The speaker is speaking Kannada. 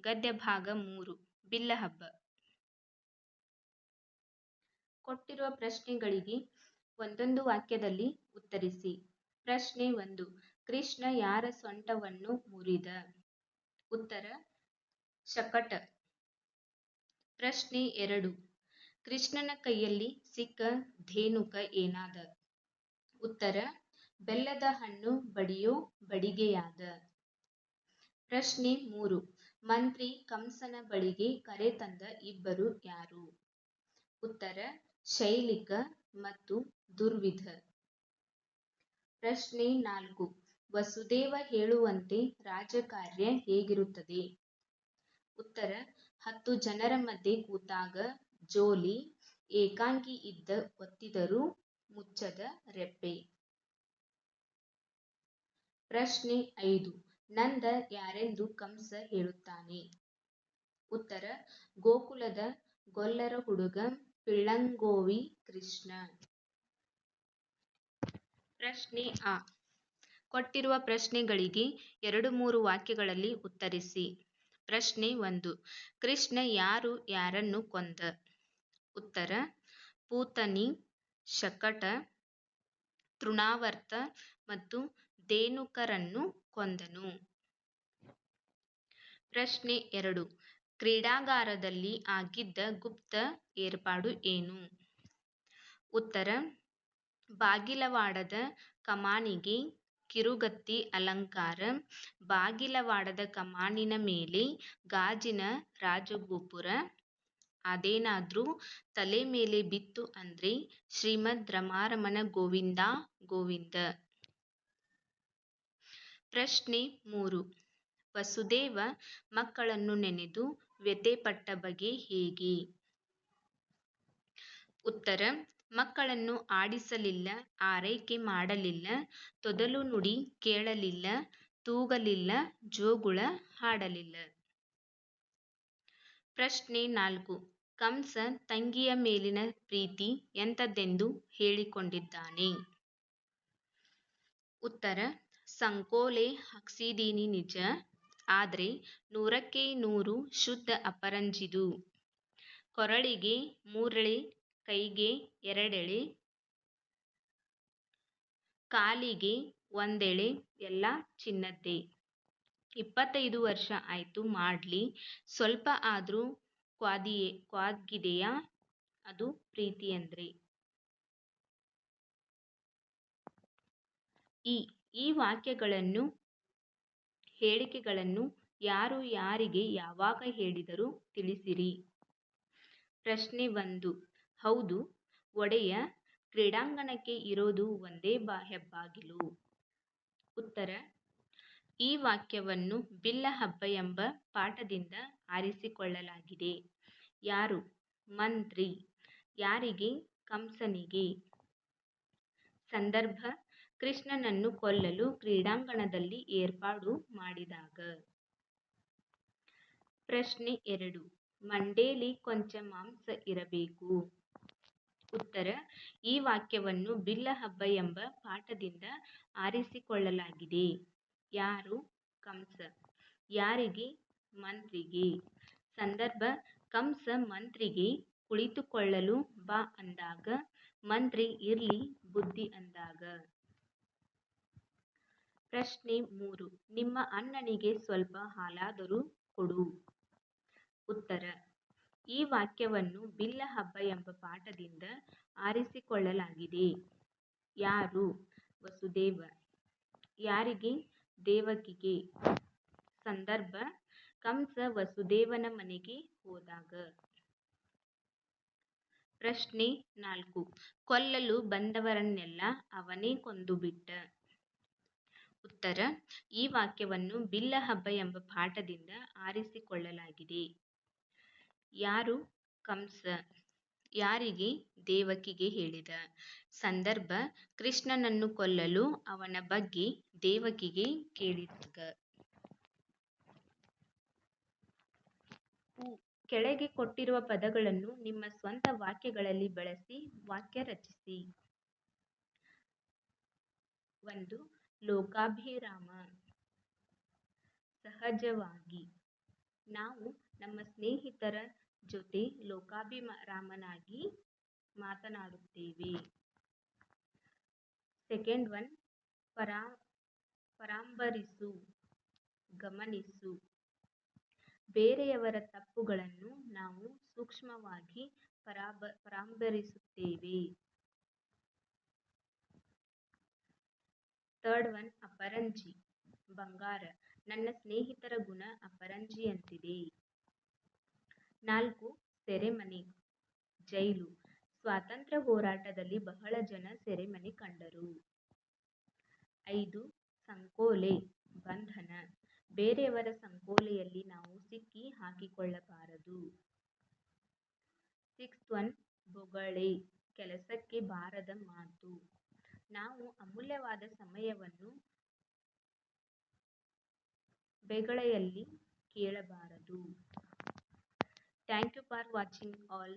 ಗದ್ಯ ಭಾಗ ಮೂರು ಬಿಲ್ಲಹಬ್ಬ ಕೊಟ್ಟಿರುವ ಪ್ರಶ್ನೆಗಳಿಗೆ ಒಂದೊಂದು ವಾಕ್ಯದಲ್ಲಿ ಉತ್ತರಿಸಿ. ಪ್ರಶ್ನೆ ಒಂದು, ಕೃಷ್ಣ ಯಾರ ಸೊಂಟವನ್ನು ಮುರಿದ? ಉತ್ತರ, ಶಕಟ. ಪ್ರಶ್ನೆ ಎರಡು, ಕೃಷ್ಣನ ಕೈಯಲ್ಲಿ ಸಿಕ್ಕ ಧೇನುಕ ಏನಾದ? ಉತ್ತರ, ಬೆಲ್ಲದ ಹಣ್ಣು ಬಡಿಯೋ ಬಡಿಗೆಯಾದ. ಪ್ರಶ್ನೆ ಮೂರು ಮಂತ್ರಿ ಕಂಸನ ಬಳಿಗೆ ಕರೆತಂದ ಇಬ್ಬರು ಯಾರು? ಉತ್ತರ, ಶೈಲಿಕ ಮತ್ತು ದುರ್ವಿಧ. ಪ್ರಶ್ನೆ ನಾಲ್ಕು ವಸುದೇವ ಹೇಳುವಂತೆ ರಾಜಕಾರ್ಯ ಹೇಗಿರುತ್ತದೆ? ಉತ್ತರ, ಹತ್ತು ಜನರ ಮಧ್ಯೆ ಕೂತಾಗ ಜೋಲಿ, ಏಕಾಂಗಿ ಇದ್ದ ಒತ್ತಿದರೂ ಮುಚ್ಚದ ರೆಪ್ಪೆ. ಪ್ರಶ್ನೆ ಐದು ನಂದ ಯಾರೆಂದು ಕಂಸ ಹೇಳುತ್ತಾನೆ? ಉತ್ತರ ಗೋಕುಲದ ಗೊಲ್ಲರ ಹುಡುಗ ಪಿಳ್ಳಂಗೋವಿ ಕೃಷ್ಣ. ಪ್ರಶ್ನೆ ಅ ಕೊಟ್ಟಿರುವ ಪ್ರಶ್ನೆಗಳಿಗೆ ಎರಡು ಮೂರು ವಾಕ್ಯಗಳಲ್ಲಿ ಉತ್ತರಿಸಿ. ಪ್ರಶ್ನೆ ಒಂದು ಕೃಷ್ಣ ಯಾರು ಯಾರನ್ನು ಕೊಂದ? ಉತ್ತರ ಪೂತನಿ, ಶಕಟ, ತೃಣಾವರ್ತ ಮತ್ತು ಧೇನುಕರನ್ನು ಕೊಂದನು. ಪ್ರಶ್ನೆ ಎರಡು ಕ್ರೀಡಾಗಾರದಲ್ಲಿ ಆಗಿದ್ದ ಗುಪ್ತ ಏರ್ಪಾಡು ಏನು? ಉತ್ತರ ಬಾಗಿಲವಾಡದ ಕಮಾನಿಗೆ ಕಿರುಗತ್ತಿ ಅಲಂಕಾರ. ಬಾಗಿಲವಾಡದ ಕಮಾನಿನ ಮೇಲೆ ಗಾಜಿನ ರಾಜಗೋಪುರ. ಅದೇನಾದ್ರೂ ತಲೆ ಮೇಲೆ ಬಿತ್ತು ಅಂದ್ರೆ ಶ್ರೀಮದ್ ರಮಾರಮಣ ಗೋವಿಂದ ಗೋವಿಂದ. ಪ್ರಶ್ನೆ ಮೂರು ವಸುದೇವ ಮಕ್ಕಳನ್ನು ನೆನೆದು ವ್ಯಥೆಪಟ್ಟ ಬಗೆ ಹೇಗೆ? ಉತ್ತರ ಮಕ್ಕಳನ್ನು ಆಡಿಸಲಿಲ್ಲ, ಆರೈಕೆ ಮಾಡಲಿಲ್ಲ, ತೊದಲು ನುಡಿ ಕೇಳಲಿಲ್ಲ, ತೂಗಲಿಲ್ಲ, ಜೋಗುಳ ಹಾಡಲಿಲ್ಲ. ಪ್ರಶ್ನೆ ನಾಲ್ಕು ಕಂಸ ತಂಗಿಯ ಮೇಲಿನ ಪ್ರೀತಿ ಎಂಥದ್ದೆಂದು ಹೇಳಿಕೊಂಡಿದ್ದಾನೆ? ಉತ್ತರ ಸಂಕೋಲೆ ಹಾಕ್ಸಿದೀನಿ ನಿಜ, ಆದ್ರೆ ನೂರಕ್ಕೆ ನೂರು ಶುದ್ಧ ಅಪರಂಜಿದು. ಕೊರಳಿಗೆ ಮೂರಳೆ ಕೈಗೆ ಎರಡೆಳೆ ಕಾಲಿಗೆ ಒಂದೆಳೆ ಎಲ್ಲ ಚಿನ್ನದ್ದೇ. ಇಪ್ಪತ್ತೈದು ವರ್ಷ ಆಯ್ತು ಮಾಡ್ಲಿ ಸ್ವಲ್ಪ ಆದ್ರೂ ಕ್ವಾದ್ಗಿದೆಯಾ ಅದು ಪ್ರೀತಿಯಂದ್ರೆ? ಇ ಈ ವಾಕ್ಯಗಳನ್ನು, ಹೇಳಿಕೆಗಳನ್ನು ಯಾರು ಯಾರಿಗೆ ಯಾವಾಗ ಹೇಳಿದರು ತಿಳಿಸಿರಿ. ಪ್ರಶ್ನೆ ಒಂದು ಹೌದು, ಒಡೆಯ ಕ್ರೀಡಾಂಗಣಕ್ಕೆ ಇರೋದು ಒಂದೇ ಹೆಬ್ಬಾಗಿಲು. ಉತ್ತರ ಈ ವಾಕ್ಯವನ್ನು ಬಿಲ್ಲಹಬ್ಬ ಎಂಬ ಪಾಠದಿಂದ ಆರಿಸಿಕೊಳ್ಳಲಾಗಿದೆ. ಯಾರು? ಮಂತ್ರಿ. ಯಾರಿಗೆ? ಕಂಸನಿಗೆ. ಸಂದರ್ಭ ಕೃಷ್ಣನನ್ನು ಕೊಲ್ಲಲು ಕ್ರೀಡಾಂಗಣದಲ್ಲಿ ಏರ್ಪಾಡು ಮಾಡಿದಾಗ. ಪ್ರಶ್ನೆ ಎರಡು ಮಂಡೇಲಿ ಕೊಂಚ ಮಾಂಸ ಇರಬೇಕು. ಉತ್ತರ ಈ ವಾಕ್ಯವನ್ನು ಬಿಲ್ಲಹಬ್ಬ ಎಂಬ ಪಾಠದಿಂದ ಆರಿಸಿಕೊಳ್ಳಲಾಗಿದೆ. ಯಾರು? ಕಂಸ. ಯಾರಿಗೆ? ಮಂತ್ರಿಗೆ. ಸಂದರ್ಭ ಕಂಸ ಮಂತ್ರಿಗೆ, ಕುಳಿತುಕೊಳ್ಳಲು ಬಾ ಅಂದಾಗ ಮಂತ್ರಿ ಇರ್ಲಿ ಬುದ್ಧಿ ಅಂದಾಗ. ಪ್ರಶ್ನೆ ಮೂರು ನಿಮ್ಮ ಅಣ್ಣನಿಗೆ ಸ್ವಲ್ಪ ಹಾಲಾದರೂ ಕೊಡು. ಉತ್ತರ ಈ ವಾಕ್ಯವನ್ನು ಬಿಲ್ಲ ಹಬ್ಬ ಎಂಬ ಪಾಠದಿಂದ ಆರಿಸಿಕೊಳ್ಳಲಾಗಿದೆ. ಯಾರು? ವಸುದೇವ. ಯಾರಿಗೆ? ದೇವಕಿಗೆ. ಸಂದರ್ಭ ಕಂಸ ವಸುದೇವನ ಮನೆಗೆ ಹೋದಾಗ. ಪ್ರಶ್ನೆ ನಾಲ್ಕು ಕೊಲ್ಲಲು ಬಂದವರನ್ನೆಲ್ಲ ಅವನೇ ಕೊಂದುಬಿಟ್ಟ. ಉತ್ತರ ಈ ವಾಕ್ಯವನ್ನು ಬಿಲ್ಲಹಬ್ಬ ಎಂಬ ಪಾಠದಿಂದ ಆರಿಸಿಕೊಳ್ಳಲಾಗಿದೆ. ಯಾರು? ಕಂಸ. ಯಾರಿಗೆ? ದೇವಕಿಗೆ ಹೇಳಿದ. ಸಂದರ್ಭ, ಕೃಷ್ಣನನ್ನು ಕೊಲ್ಲಲು ಅವನ ಬಗ್ಗೆ ದೇವಕಿಗೆ ಕೇಳಿದಾಗ. ಕೆಳಗೆ ಕೊಟ್ಟಿರುವ ಪದಗಳನ್ನು ನಿಮ್ಮ ಸ್ವಂತ ವಾಕ್ಯಗಳಲ್ಲಿ ಬಳಸಿ ವಾಕ್ಯ ರಚಿಸಿ. ಒಂದು ಲೋಕಾಭಿರಾಮ. ಸಹಜವಾಗಿ ನಾವು ನಮ್ಮ ಸ್ನೇಹಿತರ ಜೊತೆ ಲೋಕಾಭಿರಾಮನಾಗಿ ಮಾತನಾಡುತ್ತೇವೆ. ಸೆಕೆಂಡ್ ಒನ್, ಪರಾ, ಪರಾಂಬರಿಸು, ಗಮನಿಸು. ಬೇರೆಯವರ ತಪ್ಪುಗಳನ್ನು ನಾವು ಸೂಕ್ಷ್ಮವಾಗಿ ಪರಾಬ, ಪರಾಂಬರಿಸುತ್ತೇವೆ. ಥರ್ಡ್ ಒನ್ ಅಪರಂಜಿ. ಬಂಗಾರ, ನನ್ನ ಸ್ನೇಹಿತರ ಗುಣ ಅಪರಂಜಿಯಂತಿದೆ ನಾಲ್ಕು, ಸೆರೆಮನೆ. ಜೈಲು. ಸ್ವಾತಂತ್ರ್ಯ ಹೋರಾಟದಲ್ಲಿ ಬಹಳ ಜನ ಸೆರೆಮನೆ ಕಂಡರು. ಐದು, ಸಂಕೋಲೆ, ಬಂಧನ. ಬೇರೆಯವರ ಸಂಕೋಲೆಯಲ್ಲಿ ನಾವು ಸಿಕ್ಕಿ ಹಾಕಿಕೊಳ್ಳಬಾರದು. Sixth one, ಬೊಗಳೆ. ಕೆಲಸಕ್ಕೆ ಬಾರದ ಮಾತು. ನಾವು ಅಮೂಲ್ಯವಾದ ಸಮಯವನ್ನು ಬೆಗಳೆಯಲ್ಲಿ ಕೇಳಬಾರದು. Thank you for watching all